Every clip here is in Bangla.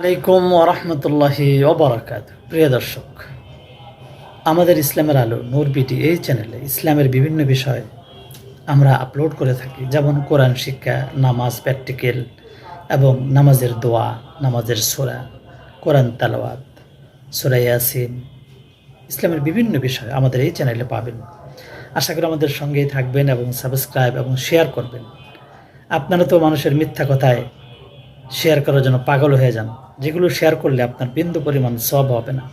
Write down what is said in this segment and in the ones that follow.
আলাইকুম ওরহমতুল্লাহি ওবরাকাত। প্রিয় দর্শক, আমাদের ইসলামের আলো, নূর বিটি এই চ্যানেলে ইসলামের বিভিন্ন বিষয় আমরা আপলোড করে থাকি। যেমন কোরআন শিক্ষা, নামাজ প্র্যাকটিক্যাল এবং নামাজের দোয়া, নামাজের সোরা, কোরআন তালাওয়াত, সোরা ইয়াসিন। ইসলামের বিভিন্ন বিষয় আমাদের এই চ্যানেলে পাবেন। আশা করি আমাদের সঙ্গেই থাকবেন এবং সাবস্ক্রাইব এবং শেয়ার করবেন। আপনারা তো মানুষের মিথ্যা কথায় শেয়ার করার জন্য পাগল হয়ে যান। যেগুলো শেয়ার করলে আপনার বিন্দু পরিমাণ সব হবে না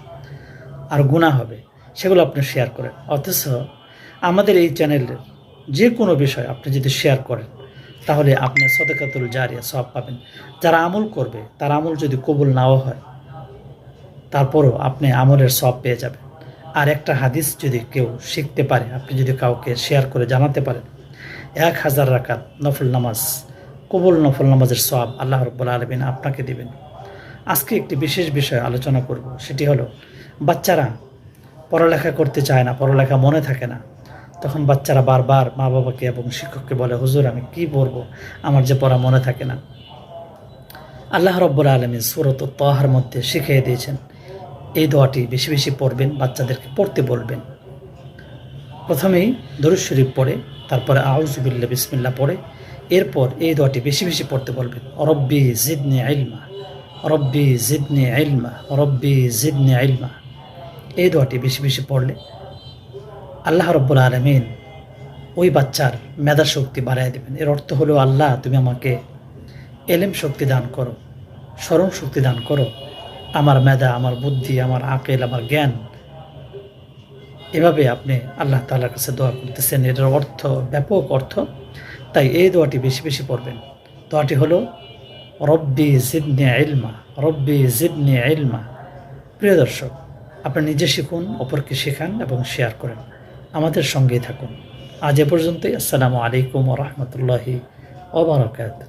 আর গুণা হবে, সেগুলো আপনি শেয়ার করেন। অথচ আমাদের এই চ্যানেলের যে কোনো বিষয় আপনি যদি শেয়ার করেন, তাহলে আপনি সদকাতুল জারিয়া সব পাবেন। যারা আমল করবে, তার আমল যদি কবুল নাও হয়, তারপরও আপনি আমলের সব পেয়ে যাবেন। আর একটা হাদিস যদি কেউ শিখতে পারে, আপনি যদি কাউকে শেয়ার করে জানাতে পারেন, এক হাজার রাকাত নফল নামাজ, কবুল নফল নামাজের সব আল্লাহ রব্বুল আলমিন আপনাকে দিবেন। আজকে একটি বিশেষ বিষয় আলোচনা করব, সেটি হলো, বাচ্চারা পড়ালেখা করতে চায় না, পড়ালেখা মনে থাকে না, তখন বাচ্চারা বারবার মা বাবাকে এবং শিক্ষককে বলে, হুজুর, আমি কি পড়ব? আমার যে পড়া মনে থাকে না। আল্লাহ রব্বুল আলমী সুরত তহার মধ্যে শিখিয়ে দিয়েছেন, এই দোয়াটি বেশি বেশি পড়বেন, বাচ্চাদেরকে পড়তে বলবেন। প্রথমেই দরুদ শরীফ পড়ে, তারপরে আউজুবিল্লা বিসমিল্লা পড়ে, এরপর এই দোয়াটি বেশি বেশি পড়তে বলবেন, রব্বি জিদনি আইলমা রব্বি জিদনি আইলমা রব্বি জিদনি আইলমা এই দোয়াটি বেশি বেশি পড়লে আল্লাহ রব্বুল আলমিন ওই বাচ্চার মেধা শক্তি বাড়াই দেবেন। এর অর্থ হলো, আল্লাহ তুমি আমাকে এলেম শক্তি দান করো, স্মরণ শক্তি দান করো। আমার মেধা, আমার বুদ্ধি, আমার আকেল, আমার জ্ঞান, এভাবে আপনি আল্লাহ তালার কাছে দোয়া করতেছেন। এটার অর্থ, ব্যাপক অর্থ। তাই এই দোয়াটি বেশি বেশি পড়বেন। দোয়াটি হলো রব্বি জিদনি ইলমা, রব্বি জিদনি ইলমা। প্রিয় দর্শক আপনি নিজে শিখুন, অপরকে শেখান এবং শেয়ার করেন। আমাদের সঙ্গেই থাকুন। আজ এ পর্যন্তই। আসসালামু আলাইকুম রহমতুল্লাহি ওবরাকাত